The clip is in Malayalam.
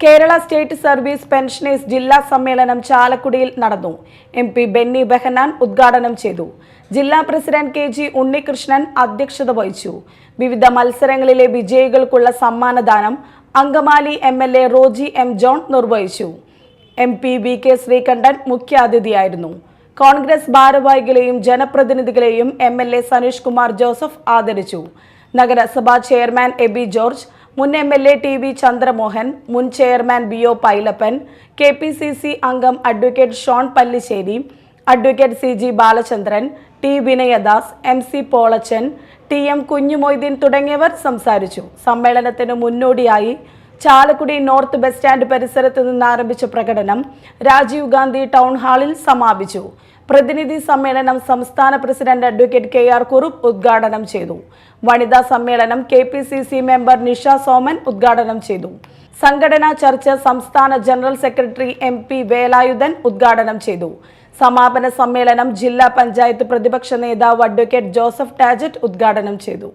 കേരള സ്റ്റേറ്റ് സർവീസ് പെൻഷനേഴ്സ് ജില്ലാ സമ്മേളനം ചാലക്കുടിയിൽ നടന്നു. എം പി ബെന്നി ബെഹനാൻ ഉദ്ഘാടനം ചെയ്തു. ജില്ലാ പ്രസിഡന്റ് കെ ജി ഉണ്ണികൃഷ്ണൻ അധ്യക്ഷത വഹിച്ചു. വിവിധ മത്സരങ്ങളിലെ വിജയികൾക്കുള്ള സമ്മാനദാനം Angamaly M L A Roji M John നിർവഹിച്ചു. M P V K Sreekandan മുഖ്യാതിഥിയായിരുന്നു. Congress ഭാരവാഹികളെയും ജനപ്രതിനിധികളെയും M L A Saneesh Kumar Joseph ആദരിച്ചു. നഗരസഭാ ചെയർമാൻ എ ബി ജോർജ് മുൻ M L A T V Chandramohan മുൻ chairman B O Pailappan K P C C അംഗം advocate Shone Pallissery advocate C G Balachandran T Vinayadas M C Polachan T M Kunjumoideen തുടങ്ങിയവർ സംസാരിച്ചു. സമ്മേളനത്തിന് മുന്നോടിയായി ചാലക്കുടി നോർത്ത് ബസ് സ്റ്റാൻഡ് പരിസരത്ത് നിന്ന് ആരംഭിച്ച പ്രകടനം രാജീവ് ഗാന്ധി ടൗൺ ഹാളിൽ സമാപിച്ചു. പ്രതിനിധി സമ്മേളനം സംസ്ഥാന president advocate K R Kurup ഉദ്ഘാടനം ചെയ്തു. വനിതാ സമ്മേളനം K P C C member Nisha Soman ഉദ്ഘാടനം ചെയ്തു. സംഘടനാ ചർച്ച സംസ്ഥാന general secretary M P Velayudhan ഉദ്ഘാടനം ചെയ്തു. സമാപന സമ്മേളനം ജില്ലാ പഞ്ചായത്ത് പ്രതിപക്ഷ നേതാവ് അഡ്വക്കേറ്റ് ജോസഫ് ടാജറ്റ് ഉദ്ഘാടനം ചെയ്തു.